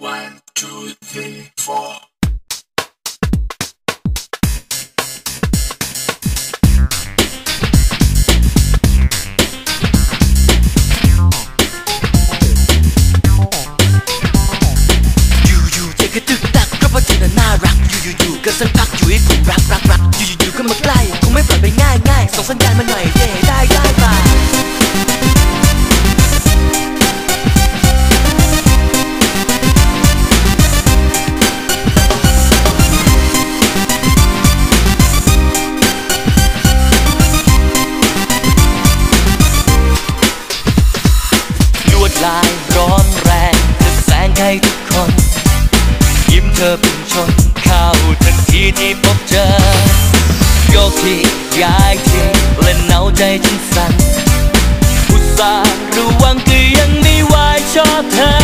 One, two, three, four. You you ใจกระตึกตักเพราะว่าเธอน่ะน่ารัก You you you ก็สักพักอยู่ให้ผมรักรักรัก You you you ก็มาใกล้คงไม่ปล่อ ลายร้อนแรงจะแสงให้ทุกคน ยิ้มเธอเป็นชนเข้าทันทีที่พบเจอ โยกทีย้ายทีเล่นเอาใจฉันสั่นอุตส่าห์ระวังก็ยังไม่ไหวชอบเธอ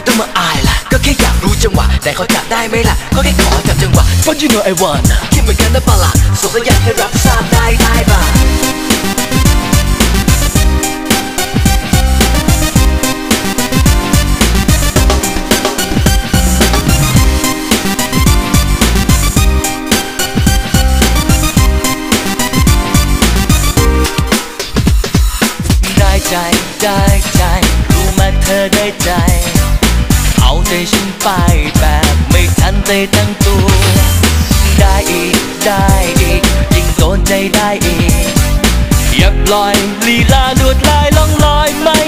ไมต้องมาอายล่ะ ก็แค่อยากรู้จังหวะ แต่เขาจับได้ไหมล่ะ ก็แค่ขอจับจังหวะ But you know I wanna คิดเหมือนกันนะปะล่ะสงสัญญาณให้รับทราบได้ได้ป่ะได้ใจ ได้ใจ รู้มาเธอได้ใจ ใจฉันไปแบบไม่ทันใจทั้งตัว ได้อีก ได้อีก ยิ่งโดนใจได้อีก อย่าปล่อยลีลาลวดลายล่องลอยไม่